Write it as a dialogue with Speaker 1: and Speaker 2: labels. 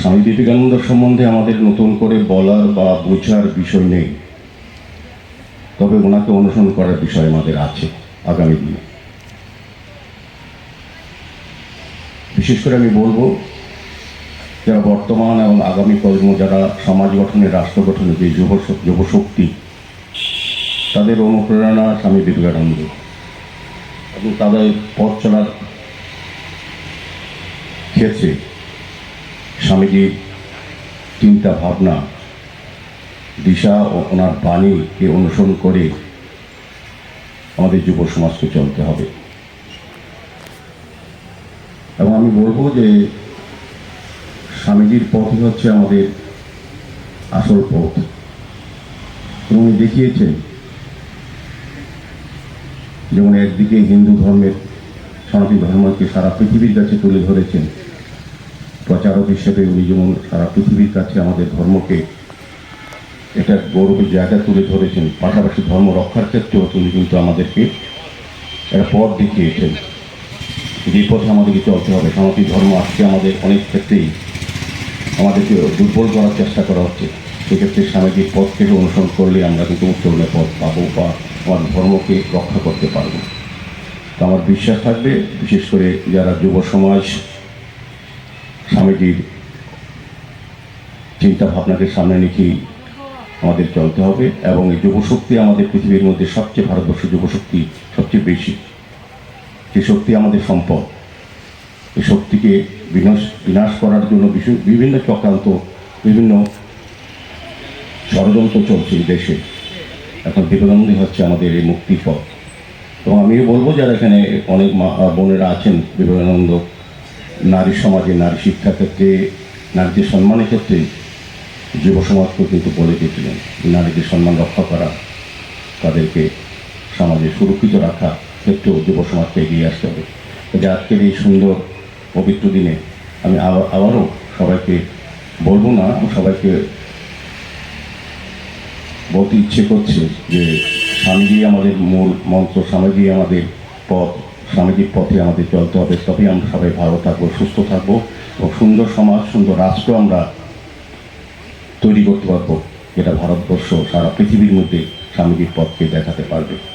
Speaker 1: স্বামী বিবেকানন্দ সম্বন্ধে আমাদের নতুন করে বলার বা বোঝার বিষয় নেই। তবে ওনাকে অনুসরণ করার বিষয় আমাদের আছে আগামী দিনে। বিশেষ করে আমি বলব, যারা বর্তমান এবং আগামী প্রজন্ম, যারা সমাজ গঠনে, রাষ্ট্র গঠনে যে যুব যুবশক্তি তাদের অনুপ্রেরণা স্বামী বিবেকানন্দ। এবং তাদের পথ চলার ক্ষেত্রে স্বামীজির চিন্তা ভাবনা, দিশা ও ওনার বাণীকে অনুসরণ করে আমাদের যুব সমাজকে চলতে হবে। এবং আমি বলব যে, স্বামীজির পথই হচ্ছে আমাদের আসল পথ। উনি দেখিয়েছেন যেমন একদিকে হিন্দু ধর্মের সনাতন ধর্মকে সারা পৃথিবীর কাছে তুলে ধরেছেন প্রচারক হিসেবে উনি যেমন সারা পৃথিবীর কাছে আমাদের ধর্মকে এটা গৌরবের জায়গা তুলে ধরেছেন, পাশাপাশি ধর্ম রক্ষার ক্ষেত্রেও তিনি কিন্তু আমাদেরকে একটা পথ দেখিয়েছেন। যে পথে আমাদেরকে চলতে হবে। সনাতন ধর্ম আজকে আমাদের অনেক ক্ষেত্রেই আমাদেরকে দুর্বল করার চেষ্টা করা হচ্ছে। সেক্ষেত্রে সামাজিক পথ থেকে অনুসরণ করলে আমরা কিন্তু উত্তরণের পথ পাবো বা আমার ধর্মকে রক্ষা করতে পারব। তো আমার বিশ্বাস থাকবে, বিশেষ করে যারা যুব সমাজ স্বামীজির চিন্তা ভাবনাকে সামনে রেখেই আমাদের চলতে হবে এবং এই যুবশক্তি আমাদের পৃথিবীর মধ্যে সবচেয়ে ভারতবর্ষের যুবশক্তি সবচেয়ে বেশি। যে শক্তি আমাদের সম্পদ এই শক্তিকে বিনাশ বিনাশ করার জন্য বিভিন্ন চক্রান্ত, বিভিন্ন ষড়যন্ত্র চলছে দেশে। এখন বিবেকানন্দই হচ্ছে আমাদের এই মুক্তির পথ। এবং আমিও বলব যারা এখানে অনেক মা, বোনেরা আছেন বিবেকানন্দ নারী সমাজে, নারী শিক্ষার ক্ষেত্রে, নারীদের সম্মানের ক্ষেত্রে যুব সমাজকেও কিন্তু বলে দিয়েছিলেন নারীদের সম্মান রক্ষা করা, তাদেরকে সমাজে সুরক্ষিত রাখা ক্ষেত্রেও যুব সমাজকে এগিয়ে আসতে হবে। যে আজকের এই সুন্দর, পবিত্র দিনে আমি আবার, আবারও সবাইকে বলব না সবাইকে বলতে ইচ্ছে করছে যে স্বামীজি আমাদের মূল মন্ত্র স্বামীজি আমাদের পথ। সামাজিক পথে আমাদের চলতে হবে তবেই আমরা সবাই ভালো থাকব, সুস্থ থাকব এবং সুন্দর সমাজ, সুন্দর রাষ্ট্র আমরা তৈরি করতে পারব, যেটা ভারতবর্ষ সারা পৃথিবীর মধ্যে সামাজিক পথকে দেখাতে পারবে।